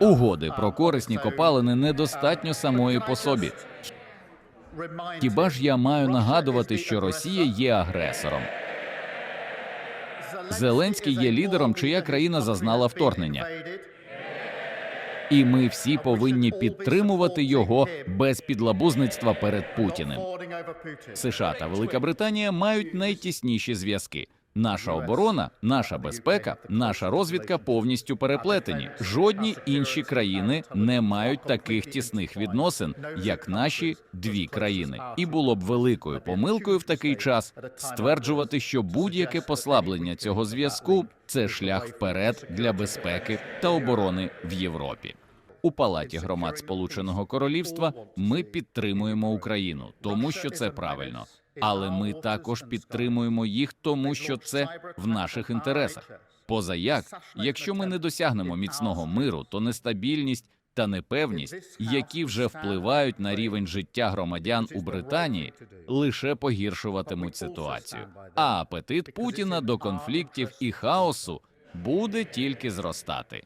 Угоди про корисні копалини недостатньо самої по собі. Хіба ж я маю нагадувати, що Росія є агресором? Зеленський є лідером, чия країна зазнала вторгнення. І ми всі повинні підтримувати його без підлабузництва перед Путіним. США та Велика Британія мають найтісніші зв'язки. Наша оборона, наша безпека, наша розвідка повністю переплетені. Жодні інші країни не мають таких тісних відносин, як наші дві країни. І було б великою помилкою в такий час стверджувати, що будь-яке послаблення цього зв'язку це шлях вперед для безпеки та оборони в Європі. У палаті громад Сполученого Королівства ми підтримуємо Україну, тому що це правильно. Але ми також підтримуємо їх, тому що це в наших інтересах. Поза як, якщо ми не досягнемо міцного миру, то нестабільність та непевність, які вже впливають на рівень життя громадян у Британії, лише погіршуватимуть ситуацію. А апетит Путіна до конфліктів і хаосу буде тільки зростати.